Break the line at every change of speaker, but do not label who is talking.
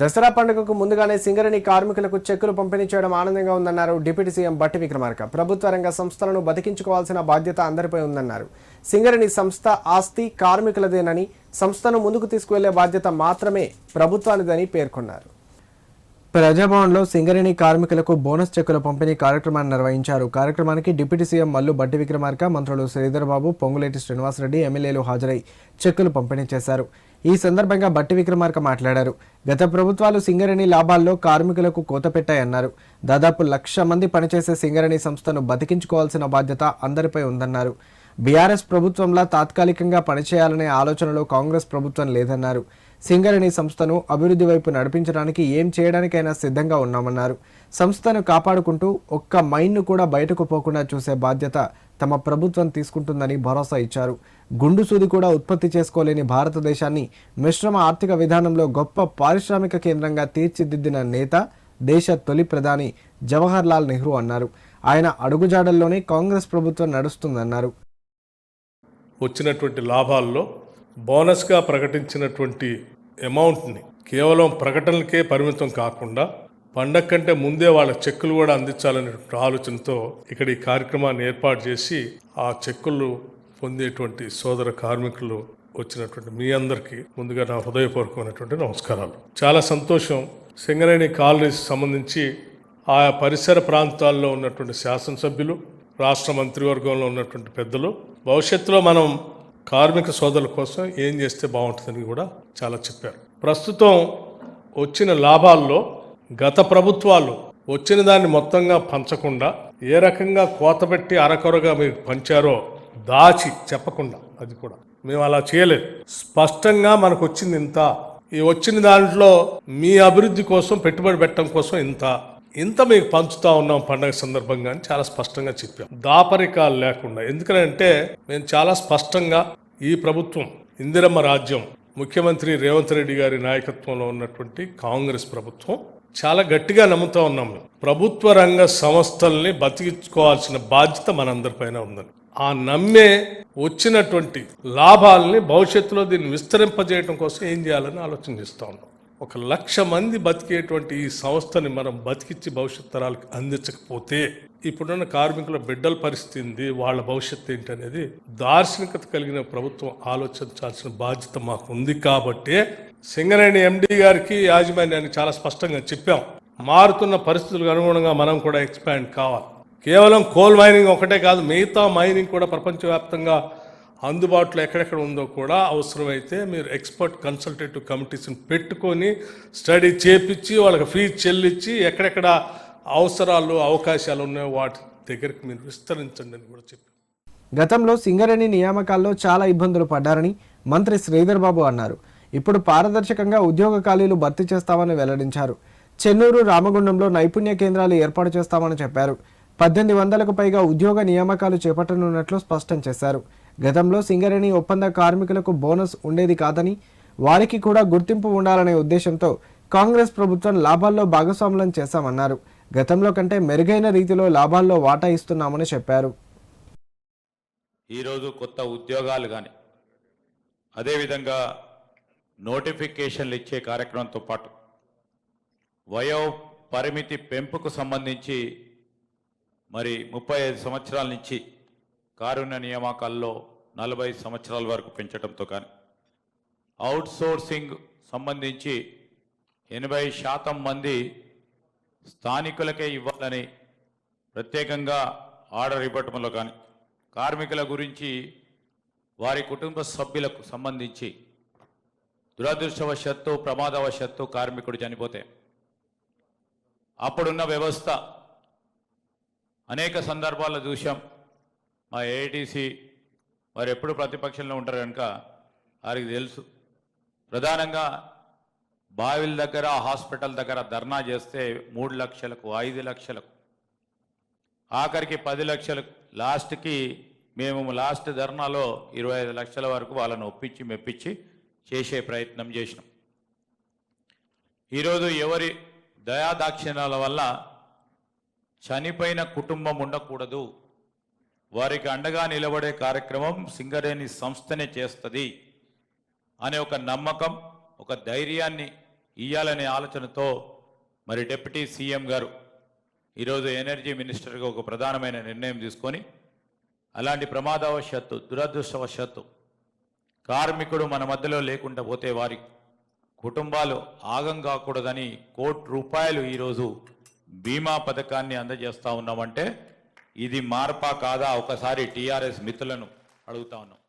దసరా పండుగకు ముందుగానే సింగరేణి కార్మికులకు చెక్కులు పంపిణీ చేయడం ఆనందంగా ఉందన్నారు డిప్యూటీ సీఎం బట్టి విక్రమార్క. ప్రభుత్వ రంగ సంస్థలను బతికించుకోవాల్సిన బాధ్యత అందరిపై ఉందన్నారు. సింగరేణి సంస్థ ఆస్తి కార్మికులదేనని సంస్థను ముందుకు తీసుకువెళ్ళే బాధ్యత మాత్రమే ప్రభుత్వానిదని పేర్కొన్నారు. ప్రజాభవన్లో సింగరేణి కార్మికులకు బోనస్ చెక్కుల పంపిణీ కార్యక్రమాన్ని నిర్వహించారు. కార్యక్రమానికి డిప్యూటీ సీఎం మల్లు బట్టి విక్రమార్క మంత్రులు శ్రీధర్బాబు పొంగులేటి శ్రీనివాసరెడ్డి ఎమ్మెల్యేలు హాజరై చెక్కులు పంపిణీ చేశారు. ఈ సందర్భంగా బట్టి విక్రమార్క మాట్లాడారు. గత ప్రభుత్వాలు సింగరేణి లాభాల్లో కార్మికులకు కోత పెట్టాయన్నారు. దాదాపు లక్ష మంది పనిచేసే సింగరేణి సంస్థను బతికించుకోవాల్సిన బాధ్యత అందరిపై ఉందన్నారు. బీఆర్ఎస్ ప్రభుత్వంలా తాత్కాలికంగా పనిచేయాలనే ఆలోచనలో కాంగ్రెస్ ప్రభుత్వం లేదన్నారు. సింగరేణి సంస్థను అభివృద్ధి వైపు నడిపించడానికి ఏం చేయడానికైనా సిద్ధంగా ఉన్నామన్నారు. సంస్థను కాపాడుకుంటూ ఒక్క మైన్ను కూడా బయటకు పోకుండా చూసే బాధ్యత తమ ప్రభుత్వం తీసుకుంటుందని భరోసా ఇచ్చారు. గుండు సూది కూడా ఉత్పత్తి చేసుకోలేని భారతదేశాన్ని మిశ్రమ ఆర్థిక విధానంలో గొప్ప పారిశ్రామిక కేంద్రంగా తీర్చిదిద్దిన నేత దేశ తొలి ప్రధాని జవహర్ లాల్ నెహ్రూ అన్నారు. ఆయన అడుగుజాడల్లోనే కాంగ్రెస్ ప్రభుత్వం నడుస్తుందన్నారు.
వచ్చినటువంటి లాభాల్లో బోనస్గా ప్రకటించినటువంటి అమౌంట్ని కేవలం ప్రకటనలకే పరిమితం కాకుండా పండగ కంటే ముందే వాళ్ళ చెక్కులు కూడా అందించాలనే ఆలోచనతో ఇక్కడ ఈ కార్యక్రమాన్ని ఏర్పాటు చేసి ఆ చెక్కులు పొందేటువంటి సోదర కార్మికులు వచ్చినటువంటి మీ అందరికీ ముందుగా నా హృదయపూర్వకమైనటువంటి నమస్కారాలు. చాలా సంతోషం సింగరేణి కాలనీస్ సంబంధించి ఆయా పరిసర ప్రాంతాల్లో ఉన్నటువంటి శాసనసభ్యులు రాష్ట్ర మంత్రివర్గంలో ఉన్నటువంటి పెద్దలు. భవిష్యత్తులో మనం కార్మిక సోదరుల కోసం ఏం చేస్తే బాగుంటుందని కూడా చాలా చెప్పారు. ప్రస్తుతం వచ్చిన లాభాల్లో గత ప్రభుత్వాలు వచ్చిన దాన్ని మొత్తంగా పంచకుండా ఏ రకంగా కోతపెట్టి అరకొరగా మీరు పంచారో దాచి చెప్పకుండా. అది కూడా. మేము అలా చేయలేదు. స్పష్టంగా మనకు వచ్చింది ఇంత. ఈ వచ్చిన దాంట్లో మీ అభివృద్ధి కోసం పెట్టుబడి పెట్టడం కోసం ఇంత. ఇంత మీకు పంచుతా ఉన్నాం పండగ సందర్భంగా అని చాలా స్పష్టంగా చెప్పాం. దాపరికాలు లేకుండా. ఎందుకంటే మేము చాలా స్పష్టంగా ఈ ప్రభుత్వం ఇందిరమ్మ రాజ్యం ముఖ్యమంత్రి రేవంత్ రెడ్డి గారి నాయకత్వంలో ఉన్నటువంటి కాంగ్రెస్ ప్రభుత్వం చాలా గట్టిగా నమ్ముతా ఉన్నాం ప్రభుత్వ రంగ సంస్థల్ని బతికించుకోవాల్సిన బాధ్యత మనందరిపైన ఉందని. ఆ నమ్మే వచ్చినటువంటి లాభాలని భవిష్యత్తులో దీన్ని విస్తరింపజేయడం కోసం ఏం చేయాలని ఆలోచన చేస్తూ ఉన్నాం. ఒక లక్ష మంది బతికేటువంటి ఈ సంస్థని మనం బతికిచ్చి భవిష్యత్ తరాలకు అందించకపోతే ఇప్పుడున్న కార్మికుల బిడ్డల పరిస్థితి వాళ్ళ భవిష్యత్తు ఏంటి అనేది దార్శనికత కలిగిన ప్రభుత్వం ఆలోచించాల్సిన బాధ్యత మాకు ఉంది కాబట్టి సింగరేణి ఎండి గారికి యాజమాన్యానికి చాలా స్పష్టంగా చెప్పాం. మారుతున్న పరిస్థితులకు అనుగుణంగా మనం కూడా ఎక్స్పాండ్ కావాలి. కేవలం కోల్ మైనింగ్ ఒకటే కాదు మిగతా మైనింగ్ కూడా ప్రపంచవ్యాప్తంగా అందుబాటులో ఎక్కడెక్కడ ఉందో కూడా అవసరమైతే మీరు ఎక్స్పర్ట్ కన్సల్టేటివ్ కమిటీస్ని పెట్టుకొని స్టడీ చేపించి వాళ్ళకి ఫీజు చెల్లించి ఎక్కడెక్కడ అవసరాలు అవకాశాలు ఉన్నాయో వాటి దగ్గరికి మీరు విస్తరించండి అని కూడా చెప్పారు.
గతంలో సింగరేణి నియామకాల్లో చాలా ఇబ్బందులు పడ్డారని మంత్రి శ్రీధర్ బాబు అన్నారు. ఇప్పుడు పారదర్శకంగా ఉద్యోగ ఖాళీలు భర్తీ చేస్తామని వెల్లడించారు. చెన్నూరు రామగుండంలో నైపుణ్య కేంద్రాలు ఏర్పాటు చేస్తామని చెప్పారు. పద్దెనిమిది వందలకు పైగా ఉద్యోగ నియామకాలు చేపట్టనున్నట్లు స్పష్టం చేశారు. గతంలో సింగరేణి ఒప్పంద కార్మికులకు బోనస్ ఉండేది కాదని వారికి కూడా గుర్తింపు ఉండాలనే ఉద్దేశంతో కాంగ్రెస్ ప్రభుత్వం లాభాల్లో భాగస్వాములను చేశామన్నారు. గతంలో కంటే మెరుగైన రీతిలో లాభాల్లో వాటా ఇస్తున్నామని చెప్పారు.
ఈరోజు కొత్త ఉద్యోగాలు కానీ అదేవిధంగా నోటిఫికేషన్లు ఇచ్చే కార్యక్రమంతో పాటు వయో పరిమితి పెంపుకు సంబంధించి మరి ముప్పై ఐదు సంవత్సరాల నుంచి కారుణ్య నియామకాల్లో నలభై సంవత్సరాల వరకు పెంచడంతో కానీ అవుట్ సోర్సింగ్ సంబంధించి ఎనభై శాతం మంది స్థానికులకే ఇవ్వాలని ప్రత్యేకంగా ఆర్డర్ ఇవ్వటంలో కానీ కార్మికుల గురించి వారి కుటుంబ సభ్యులకు సంబంధించి దురదృష్టవశత్తు ప్రమాదవశత్తు కార్మికుడు చనిపోతే అప్పుడున్న వ్యవస్థ అనేక సందర్భాల్లో చూశాం. మా ఏఐటీసీ వారు ఎప్పుడు ప్రతిపక్షంలో ఉంటారు కనుక వారికి తెలుసు. ప్రధానంగా బావిల దగ్గర హాస్పిటల్ దగ్గర ధర్నా చేస్తే మూడు లక్షలకు ఐదు లక్షలకు ఆఖరికి పది లక్షలకు లాస్ట్కి మేము లాస్ట్ ధర్నాలో ఇరవై ఐదు లక్షల వరకు వాళ్ళని ఒప్పించి మెప్పించి చేసే ప్రయత్నం చేసినాం. ఈరోజు ఎవరి దయాదాక్షిణ్యాల వల్ల చనిపోయిన కుటుంబం ఉండకూడదు. వారికి అండగా నిలబడే కార్యక్రమం సింగరేణి సంస్థనే చేస్తుంది అనే ఒక నమ్మకం ఒక ధైర్యాన్ని ఇయ్యాలనే ఆలోచనతో మరి డిప్యూటీ సీఎం గారు ఈరోజు ఎనర్జీ మినిస్టర్గా ఒక ప్రధానమైన నిర్ణయం తీసుకొని అలాంటి ప్రమాదవశాత్తు దురదృష్టవశాత్తు కార్మికుడు మన మధ్యలో లేకుండా పోతే వారి కుటుంబాలు ఆగం కాకూడదని కోటి రూపాయలు ఈరోజు బీమా పథకాన్ని అందజేస్తా ఉన్నామంటే ఇది మార్పా కాదా? ఒకసారి టీఆర్ఎస్ మిత్రులను అడుగుతా ఉన్నాం.